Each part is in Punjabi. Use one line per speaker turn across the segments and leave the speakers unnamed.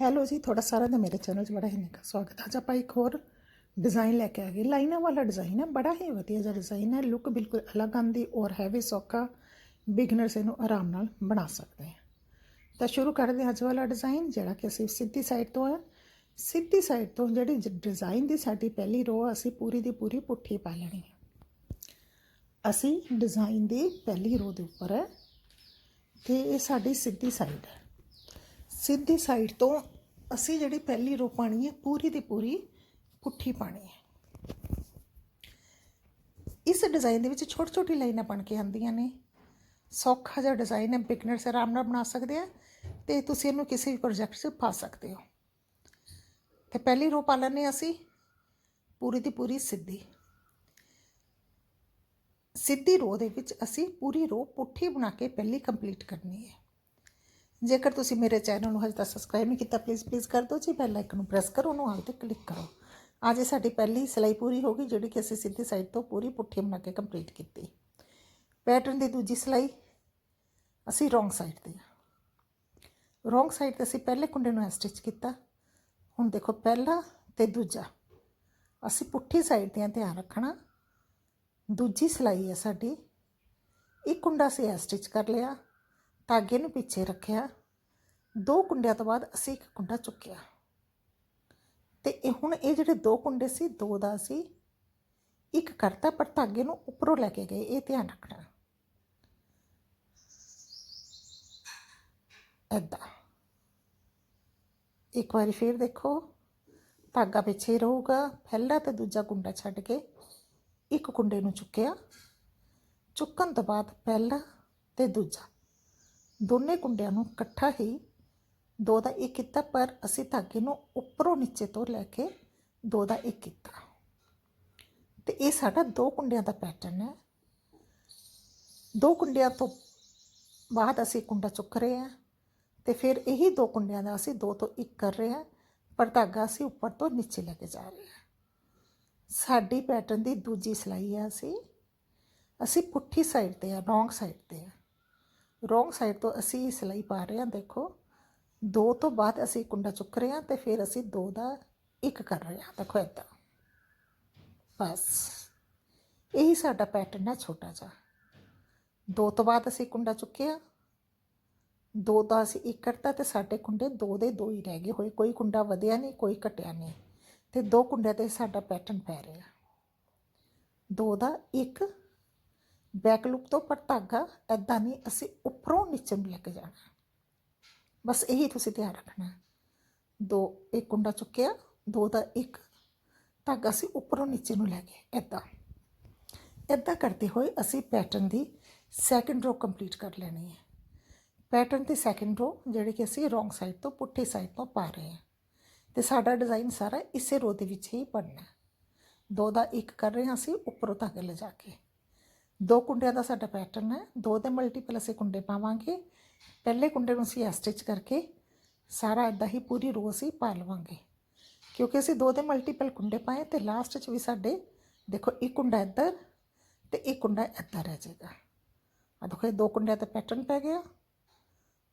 ਹੈਲੋ ਜੀ, ਤੁਹਾਡਾ ਸਾਰਿਆਂ ਦਾ ਮੇਰੇ ਚੈਨਲ 'ਚ ਬੜਾ ਹੀ ਨਿੱਘਾ ਸਵਾਗਤ ਹੈ। ਅੱਜ ਆਪਾਂ ਇੱਕ ਹੋਰ ਡਿਜ਼ਾਈਨ ਲੈ ਕੇ ਆ ਗਏ। ਲਾਈਨਾਂ ਵਾਲਾ ਡਿਜ਼ਾਈਨ ਹੈ, ਬੜਾ ਹੀ ਵਧੀਆ ਜਿਹਾ ਡਿਜ਼ਾਈਨ ਹੈ। ਲੁੱਕ ਬਿਲਕੁਲ ਅਲੱਗ ਆਂਦੀ ਔਰ ਹੈ ਵੀ ਸੌਖਾ ਬਿਗਨਰਸ ਇਹਨੂੰ ਆਰਾਮ ਨਾਲ ਬਣਾ ਸਕਦੇ ਆ ਤਾਂ ਸ਼ੁਰੂ ਕਰਦੇ ਹਾਂ ਅੱਜ ਵਾਲਾ ਡਿਜ਼ਾਈਨ ਜਿਹੜਾ ਕਿ ਅਸੀਂ ਸਿੱਧੀ ਸਾਈਡ ਤੋਂ ਹੈ ਸਿੱਧੀ ਸਾਈਡ ਤੋਂ ਜਿਹੜੀ ਡਿਜ਼ਾਈਨ ਦੀ ਸਾਡੀ ਪਹਿਲੀ ਰੋ ਅਸੀਂ ਪੂਰੀ ਦੀ ਪੂਰੀ ਪੁੱਠੀ ਪਾ ਲੈਣੀ ਹੈ। ਅਸੀਂ ਡਿਜ਼ਾਈਨ ਦੀ ਪਹਿਲੀ ਰੋ ਦੇ ਉੱਪਰ ਹੈ ਤੇ ਇਹ ਸਾਡੀ ਸਿੱਧੀ ਸਾਈਡ ਹੈ। ਸਿੱਧੀ ਸਾਈਡ ਤੋਂ ਅਸੀਂ ਜਿਹੜੀ ਪਹਿਲੀ ਰੋ ਪਾਣੀ ਹੈ, ਪੂਰੀ ਦੀ ਪੂਰੀ ਪੁੱਠੀ ਪਾਣੀ ਹੈ। ਇਸ ਡਿਜ਼ਾਈਨ ਦੇ ਵਿੱਚ ਛੋਟੀ ਛੋਟੀ ਲਾਈਨਾਂ ਬਣ ਕੇ ਆਉਂਦੀਆਂ ਨੇ। ਸੌਖਾ ਜਿਹਾ ਡਿਜ਼ਾਈਨ ਹੈ ਬਿਗਨਰਸ ਆਰਾਮ ਨਾਲ ਬਣਾ ਸਕਦੇ ਆ ਤੇ ਤੁਸੀਂ ਇਹਨੂੰ ਕਿਸੇ ਵੀ ਪ੍ਰੋਜੈਕਟ 'ਚ ਪਾ ਸਕਦੇ ਹੋ। ਤੇ ਪਹਿਲੀ ਰੋ ਪਾ ਲੈਂਦੇ ਹਾਂ ਅਸੀਂ, ਪੂਰੀ ਦੀ ਪੂਰੀ ਸਿੱਧੀ। ਸਿੱਧੀ ਰੋ ਦੇ ਵਿੱਚ ਅਸੀਂ ਪੂਰੀ ਰੋ ਪੁੱਠੀ ਬਣਾ ਕੇ ਪਹਿਲੀ ਕੰਪਲੀਟ ਕਰਨੀ ਹੈ। ਜੇਕਰ ਤੁਸੀਂ ਮੇਰੇ ਚੈਨਲ ਨੂੰ ਹਜੇ ਤੱਕ ਸਬਸਕ੍ਰਾਈਬ ਨਹੀਂ ਕੀਤਾ ਪਲੀਜ਼ ਪਲੀਜ਼ ਕਰ ਦਿਓ। ਜੀ ਬੈਲ ਆਈਕਨ ਨੂੰ ਪ੍ਰੈਸ ਕਰੋ, ਉਹਨੂੰ ਆਲ ਤੇ ਕਲਿੱਕ ਕਰੋ। ਅੱਜ ਸਾਡੀ ਪਹਿਲੀ ਸਿਲਾਈ ਪੂਰੀ ਹੋ ਗਈ, ਜਿਹੜੀ ਕਿ ਅਸੀਂ ਸਿੱਧੀ ਸਾਈਡ ਤੋਂ ਪੂਰੀ ਪੁੱਠੀ ਬਣਾ ਕੇ ਕੰਪਲੀਟ ਕੀਤੀ। ਪੈਟਰਨ ਦੀ ਦੂਜੀ ਸਿਲਾਈ, ਅਸੀਂ ਰੋਂਗ ਸਾਈਡ ਤੇ ਰੋਂਗ ਸਾਈਡ ਤੇ ਅਸੀਂ ਪਹਿਲੇ ਕੁੰਡੇ ਨੂੰ ਸਟਿਚ ਕੀਤਾ। ਹੁਣ ਦੇਖੋ ਪਹਿਲਾ ਤੇ ਦੂਜਾ। ਅਸੀਂ ਪੁੱਠੀ ਸਾਈਡ ਤੇ ਧਿਆਨ ਰੱਖਣਾ। ਦੂਜੀ ਸਿਲਾਈ ਹੈ ਸਾਡੀ। ਇੱਕ ਕੁੰਡਾ ਅਸੀਂ ਸਟਿਚ ਕਰ ਲਿਆ। ਧਾਗੇ ਨੂੰ ਪਿੱਛੇ ਰੱਖਿਆ। ਦੋ ਕੁੰਡਿਆਂ ਤੋਂ ਬਾਅਦ ਅਸੀਂ ਇੱਕ ਕੁੰਡਾ ਚੁੱਕਿਆ। ਤੇ ਇਹ ਹੁਣ ਇਹ ਜਿਹੜੇ ਦੋ ਕੁੰਡੇ ਸੀ, ਦੋ ਦਾ ਅਸੀਂ ਇੱਕ ਕਰਤਾ ਪਰ ਧਾਗੇ ਨੂੰ ਉੱਪਰੋਂ ਲੈ ਕੇ ਗਏ, ਇਹ ਧਿਆਨ ਰੱਖਣਾ। ਐਦਾਂ ਇੱਕ ਵਾਰੀ ਫੇਰ ਦੇਖੋ, ਧਾਗਾ ਪਿੱਛੇ ਰਹੂਗਾ, ਪਹਿਲਾ ਤੇ ਦੂਜਾ ਕੁੰਡਾ ਛੱਡ ਕੇ ਇੱਕ ਕੁੰਡੇ ਨੂੰ ਚੁੱਕਿਆ। ਚੁੱਕਣ ਤੋਂ ਬਾਅਦ ਪਹਿਲਾ ਤੇ ਦੂਜਾ। ਦੋਨੇ ਕੁੰਡਿਆਂ ਨੂੰ ਇਕੱਠਾ ਹੀ ਦੋ ਦਾ ਇੱਕ ਕੀਤਾ, ਪਰ ਅਸੀਂ ਧਾਗੇ ਨੂੰ ਉੱਪਰੋਂ ਨੀਚੇ ਤੋਂ ਲੈ ਕੇ ਦੋ ਦਾ ਇੱਕ ਕੀਤਾ। ਤੇ ਇਹ ਸਾਡਾ ਦੋ ਕੁੰਡਿਆਂ ਦਾ ਪੈਟਰਨ ਹੈ। ਦੋ ਕੁੰਡਿਆਂ ਤੋਂ ਬਾਅਦ ਅਸੀਂ ਕੁੰਡਾ ਚੁੱਕ ਰਹੇ ਹਾਂ ਤੇ ਫਿਰ ਇਹੀ ਦੋ ਕੁੰਡਿਆਂ ਦਾ ਅਸੀਂ ਦੋ ਤੋਂ ਇੱਕ ਕਰ ਰਹੇ ਹਾਂ, ਪਰ ਧਾਗਾ ਅਸੀਂ ਉੱਪਰ ਤੋਂ ਨੀਚੇ ਲੈ ਕੇ ਜਾ ਰਹੇ ਹਾਂ। ਸਾਡੀ ਪੈਟਰਨ ਦੀ ਦੂਜੀ ਸਿਲਾਈ ਹੈ ਅਸੀਂ। ਅਸੀਂ ਪੁੱਠੀ ਸਾਈਡ ਤੇ ਆ ਰੋਂਗ ਸਾਈਡ ਤੇ ਆ ਰੋਂਗ ਸਾਈਡ ਤੋਂ ਅਸੀਂ ਸਿਲਾਈ ਪਾ ਰਹੇ ਹਾਂ, ਦੇਖੋ। ਦੋ ਤੋਂ ਬਾਅਦ ਅਸੀਂ ਕੁੰਡਾ ਚੁੱਕ ਰਹੇ ਹਾਂ ਤੇ ਫਿਰ ਅਸੀਂ ਦੋ ਦਾ ਇੱਕ ਕਰ ਰਹੇ ਹਾਂ। ਦੇਖੋ ਇਦਾਂ ਬਸ। ਇਹੀ ਸਾਡਾ ਪੈਟਰਨ ਹੈ ਛੋਟਾ ਜਿਹਾ। ਦੋ ਤੋਂ ਬਾਅਦ ਅਸੀਂ ਕੁੰਡਾ ਚੁੱਕਿਆ। ਦੋ ਦਾ ਅਸੀਂ ਇੱਕ ਕਰਤਾ ਤੇ ਸਾਡੇ ਕੁੰਡੇ ਦੋ ਦੇ ਦੋ ਹੀ ਰਹਿ ਗਏ ਹੋਏ। ਕੋਈ ਕੁੰਡਾ ਵਧਿਆ ਨਹੀਂ, ਕੋਈ ਘਟਿਆ ਨਹੀਂ। ਤੇ ਦੋ ਕੁੰਡਿਆਂ ਤੇ ਸਾਡਾ ਪੈਟਰਨ ਪੈ ਰਿਹਾ। ਦੋ ਦਾ ਇੱਕ ਬੈਕ ਲੁੱਕ ਤੋਂ ਪਰ ਧਾਗਾ ਐਦਾਂ ਨਹੀਂ, ਅਸੀਂ ਉੱਪਰੋਂ ਨੀਚੇ ਨੂੰ ਲੈ ਕੇ ਜਾਣਾ। ਬਸ ਇਹੀ ਤੁਸੀਂ ਧਿਆਨ ਰੱਖਣਾ। ਦੋ, ਇੱਕ ਕੁੰਡਾ ਚੁੱਕਿਆ, ਦੋ ਦਾ ਇੱਕ। ਧਾਗਾ ਅਸੀਂ ਉੱਪਰੋਂ ਨੀਚੇ ਨੂੰ ਲੈ ਗਏ ਐਦਾਂ ਐਦਾਂ ਕਰਦੇ ਹੋਏ ਅਸੀਂ ਪੈਟਰਨ ਦੀ ਸੈਕੰਡ ਰੋ ਕੰਪਲੀਟ ਕਰ ਲੈਣੀ ਹੈ। ਪੈਟਰਨ ਦੀ ਸੈਕੰਡ ਰੋ ਜਿਹੜੀ ਕਿ ਅਸੀਂ ਰੋਂਗ ਸਾਈਡ ਤੋਂ ਪੁੱਠੀ ਸਾਈਡ ਤੋਂ ਪਾ ਰਹੇ ਹਾਂ। ਤੇ ਸਾਡਾ ਡਿਜ਼ਾਈਨ ਸਾਰਾ ਇਸੇ ਰੋ ਦੇ ਵਿੱਚ ਹੀ ਬਣਨਾ ਦੋ ਦਾ ਇੱਕ ਕਰ ਰਹੇ ਹਾਂ ਅਸੀਂ, ਉੱਪਰੋਂ ਧਾਗੇ ਲਿਜਾ ਕੇ। ਦੋ ਕੁੰਡਿਆਂ ਦਾ ਸਾਡਾ ਪੈਟਰਨ ਹੈ। ਦੋ ਦੇ ਮਲਟੀਪਲ ਅਸੀਂ ਕੁੰਡੇ ਪਾਵਾਂਗੇ। ਪਹਿਲੇ ਕੁੰਡੇ ਨੂੰ ਅਸੀਂ ਸਟਿਚ ਕਰਕੇ ਸਾਰਾ ਇਦਾਂ ਹੀ ਪੂਰੀ ਰੋ ਅਸੀਂ ਪਾ ਲਵਾਂਗੇ। ਕਿਉਂਕਿ ਅਸੀਂ ਦੋ ਦੇ ਮਲਟੀਪਲ ਕੁੰਡੇ ਪਾਏ ਤੇ ਲਾਸਟ 'ਚ ਵੀ ਸਾਡੇ ਦੇਖੋ ਇੱਕ ਕੁੰਡਾ ਇੱਧਰ ਤੇ ਇੱਕ ਕੁੰਡਾ ਇੱਧਰ ਰਹਿ ਜਾਏਗਾ। ਆ ਦੇਖੋ ਇਹ ਦੋ ਕੁੰਡਿਆਂ ਤੇ ਪੈਟਰਨ ਪੈ ਗਿਆ।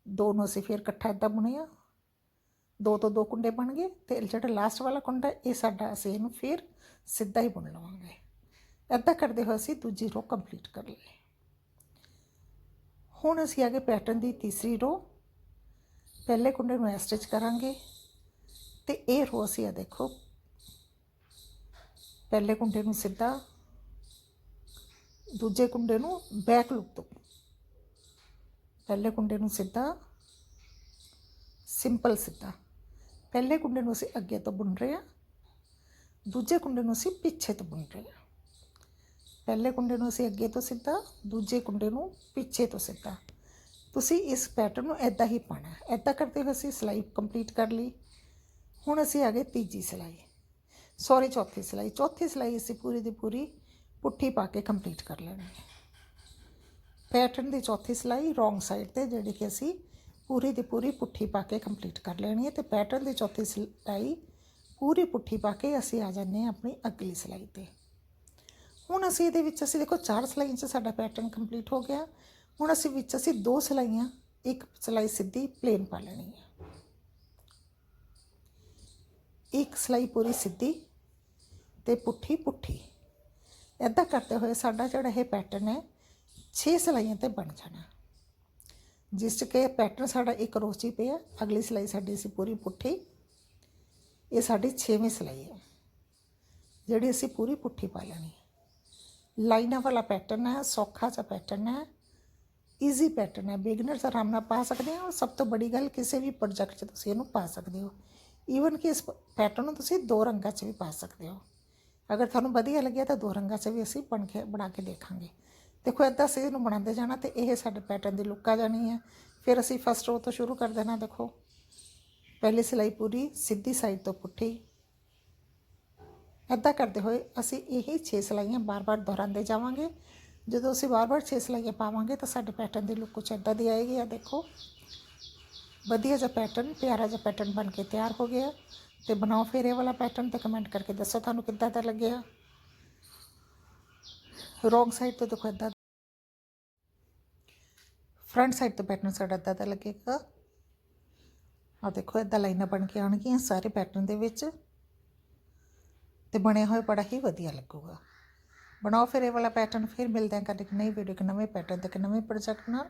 ਦੋ ਨੂੰ ਅਸੀਂ ਫਿਰ ਇਕੱਠਾ ਇਦਾਂ ਬੁਣਿਆ। ਦੋ ਤੋਂ ਦੋ ਕੁੰਡੇ ਬਣ ਗਏ ਤੇ ਜਿਹੜਾ ਲਾਸਟ ਵਾਲਾ ਕੁੰਡਾ, ਇਹ ਸਾਡਾ ਅਸੀਂ ਇਹਨੂੰ ਫਿਰ ਸਿੱਧਾ ਹੀ ਬੁਣ ਲਵਾਂਗੇ। ਇੱਦਾਂ ਕਰਦੇ ਹੋਏ ਅਸੀਂ ਦੂਜੀ ਰੋ ਕੰਪਲੀਟ ਕਰ ਲਈ ਹੁਣ ਅਸੀਂ ਆਗੇ ਪੈਟਰਨ ਦੀ ਤੀਸਰੀ ਰੋ ਪਹਿਲੇ ਕੁੰਡੇ ਨੂੰ ਸਟਿਚ ਕਰਾਂਗੇ ਤੇ ਇਹ ਰੋ ਅਸੀਂ ਆ ਦੇਖੋ, ਪਹਿਲੇ ਕੁੰਡੇ ਨੂੰ ਸਿੱਧਾ, ਦੂਜੇ ਕੁੰਡੇ ਨੂੰ ਬੈਕ ਲੁੱਕ ਤੋਂ। ਪਹਿਲੇ ਕੁੰਡੇ ਨੂੰ ਸਿੱਧਾ ਸਿੰਪਲ ਸਿੱਧਾ। ਪਹਿਲੇ ਕੁੰਡੇ ਨੂੰ ਅਸੀਂ ਅੱਗੇ ਤੋਂ ਬੁਣ ਰਹੇ ਹਾਂ, ਦੂਜੇ ਕੁੰਡੇ ਨੂੰ ਅਸੀਂ ਪਿੱਛੇ ਤੋਂ ਬੁਣ ਰਹੇ ਹਾਂ। ਪਹਿਲੇ ਕੁੰਡੇ ਨੂੰ ਅਸੀਂ ਅੱਗੇ ਤੋਂ ਸਿੱਧਾ, ਦੂਜੇ ਕੁੰਡੇ ਨੂੰ ਪਿੱਛੇ ਤੋਂ ਸਿੱਧਾ। ਤੁਸੀਂ ਇਸ ਪੈਟਰਨ ਨੂੰ ਐਦਾਂ ਹੀ ਪਾਣਾ ਐਦਾਂ ਕਰਦੇ ਹੋਏ ਅਸੀਂ ਸਿਲਾਈ ਕੰਪਲੀਟ ਕਰ ਲਈ। ਹੁਣ ਅਸੀਂ ਆ ਗਏ ਤੀਜੀ ਸਿਲਾਈ। ਸੌਰੀ ਚੌਥੀ ਸਿਲਾਈ। ਚੌਥੀ ਸਿਲਾਈ ਅਸੀਂ ਪੂਰੀ ਦੀ ਪੂਰੀ ਪੁੱਠੀ ਪਾ ਕੇ ਕੰਪਲੀਟ ਕਰ ਲੈਣੀ ਹੈ। ਪੈਟਰਨ ਦੀ ਚੌਥੀ ਸਿਲਾਈ ਰੋਂਗ ਸਾਈਡ ਤੇ, ਜਿਹੜੀ ਕਿ ਅਸੀਂ ਪੂਰੀ ਦੀ ਪੂਰੀ ਪੁੱਠੀ ਪਾ ਕੇ ਕੰਪਲੀਟ ਕਰ ਲੈਣੀ ਹੈ ਤੇ ਪੈਟਰਨ ਦੀ ਚੌਥੀ ਸਿਲਾਈ ਪੂਰੀ ਪੁੱਠੀ ਪਾ ਕੇ ਅਸੀਂ ਆ ਜਾਂਦੇ ਹਾਂ ਆਪਣੀ ਅਗਲੀ ਸਿਲਾਈ ਤੇ। ਹੁਣ ਅਸੀਂ ਇਹਦੇ ਵਿੱਚ ਅਸੀਂ ਦੇਖੋ ਚਾਰ ਸਿਲਾਈਆਂ 'ਚ ਸਾਡਾ ਪੈਟਰਨ ਕੰਪਲੀਟ ਹੋ ਗਿਆ। ਹੁਣ ਅਸੀਂ ਵਿੱਚ ਅਸੀਂ ਦੋ ਸਿਲਾਈਆਂ, ਇੱਕ ਸਿਲਾਈ ਸਿੱਧੀ ਪਲੇਨ ਪਾ ਲੈਣੀ ਹੈ ਇੱਕ ਸਲਾਈ ਪੂਰੀ ਸਿੱਧੀ ਤੇ ਪੁੱਠੀ ਪੁੱਠੀ। ਇਦਾਂ ਕਰਦੇ ਹੋਏ ਸਾਡਾ ਜਿਹੜਾ ਇਹ ਪੈਟਰਨ ਹੈ 6 ਸਲਾਈਆਂ ਤੇ ਬਣ ਜਾਣਾ। ਜਿਸ 'ਚ ਕਿ ਪੈਟਰਨ ਸਾਡਾ ਇੱਕ ਰੋਜ਼ 'ਚ ਹੀ ਪਿਆ, ਅਗਲੀ ਸਲਾਈ ਸਾਡੀ ਸੀ ਪੂਰੀ ਪੁੱਠੀ। ਇਹ ਸਾਡੀ 6ਵੀਂ ਸਲਾਈ ਹੈ ਜਿਹੜੀ ਅਸੀਂ ਪੂਰੀ ਪੁੱਠੀ ਪਾ ਲੈਣੀ ਹੈ ਲਾਈਨਾਂ ਵਾਲਾ ਪੈਟਰਨ ਹੈ, ਸੌਖਾ ਜਿਹਾ ਪੈਟਰਨ ਹੈ ਈਜ਼ੀ ਪੈਟਰਨ ਹੈ। ਬਿਗਨਰਸ ਆਰਾਮ ਨਾਲ ਪਾ ਸਕਦੇ ਹੋ। ਔਰ ਸਭ ਤੋਂ ਬੜੀ ਗੱਲ, ਕਿਸੇ ਵੀ ਪ੍ਰੋਜੈਕਟ 'ਚ ਤੁਸੀਂ ਇਹਨੂੰ ਪਾ ਸਕਦੇ ਹੋ। ਈਵਨ ਕਿ ਇਸ ਪੈਟਰਨ ਨੂੰ ਤੁਸੀਂ ਦੋ ਰੰਗਾਂ 'ਚ ਵੀ ਪਾ ਸਕਦੇ ਹੋ। ਅਗਰ ਤੁਹਾਨੂੰ ਵਧੀਆ ਲੱਗਿਆ ਤਾਂ ਦੋ ਰੰਗਾਂ 'ਚ ਵੀ ਅਸੀਂ ਬਣ ਕੇ, ਬਣਾ ਕੇ ਦੇਖਾਂਗੇ। ਦੇਖੋ ਇੱਦਾਂ ਅਸੀਂ ਇਹਨੂੰ ਬਣਾਉਂਦੇ ਜਾਣਾ ਤੇ ਇਹ ਸਾਡੇ ਪੈਟਰਨ ਦੀ ਲੁੱਕ ਆ ਜਾਣੀ ਹੈ। ਫਿਰ ਅਸੀਂ ਫਸਟ ਰੋ ਤੋਂ ਸ਼ੁਰੂ ਕਰ ਦੇਣਾ, ਦੇਖੋ। ਪਹਿਲੀ ਸਿਲਾਈ ਪੂਰੀ, ਸਿੱਧੀ ਸਾਈਡ ਤੋਂ ਪੁੱਠੀ। ਇੱਦਾਂ ਕਰਦੇ ਹੋਏ ਅਸੀਂ ਇਹੀ 6 ਸਲਾਈਆਂ ਬਾਰ-ਬਾਰ ਦੁਹਰਾਉਂਦੇ ਜਾਵਾਂਗੇ। ਜਦੋਂ ਅਸੀਂ ਬਾਰ-ਬਾਰ 6 ਸਲਾਈਆਂ ਪਾਵਾਂਗੇ ਤਾਂ ਸਾਡੇ ਪੈਟਰਨ ਦੀ ਲੁੱਕ ਕੁਛ ਇੱਦਾਂ ਦੀ ਆਏਗੀ। ਆ ਦੇਖੋ। ਵਧੀਆ ਜਿਹਾ ਪੈਟਰਨ ਪਿਆਰਾ ਜਿਹਾ ਪੈਟਰਨ ਬਣ ਕੇ ਤਿਆਰ ਹੋ ਗਿਆ। ਤੇ ਬਣਾਓ ਫੇਰੇ ਵਾਲਾ ਪੈਟਰਨ ਤੇ ਕਮੈਂਟ ਕਰਕੇ ਦੱਸੋ ਤੁਹਾਨੂੰ ਕਿੱਦਾਂ ਦਾ ਲੱਗਿਆ। ਰੋਂਗ ਸਾਈਡ ਤੋਂ ਦੇਖੋ ਇੱਦਾਂ ਫਰੰਟ ਸਾਈਡ ਤੋਂ ਪੈਟਰਨ ਸਾਡਾ ਇੱਦਾਂ ਦਾ ਲੱਗੇਗਾ। ਆ ਦੇਖੋ ਇੱਦਾਂ ਲਾਈਨਾਂ ਬਣ ਕੇ ਆਉਣਗੀਆਂ ਸਾਰੇ ਪੈਟਰਨ ਦੇ ਵਿੱਚ। ਤੇ ਬਣਿਆ ਹੋਇਆ ਬੜਾ ਹੀ ਵਧੀਆ ਲੱਗੂਗਾ। ਬਣਾਓ ਫਿਰ ਇਹ ਵਾਲਾ ਪੈਟਰਨ ਫਿਰ ਮਿਲਦੇ ਹਾਂ ਕਦੇ ਇੱਕ ਨਈ ਵੀਡੀਓ ਇੱਕ ਨਵੇਂ ਪੈਟਰਨ ਤੇ ਇੱਕ ਨਵੇਂ ਪ੍ਰੋਜੈਕਟ ਨਾਲ।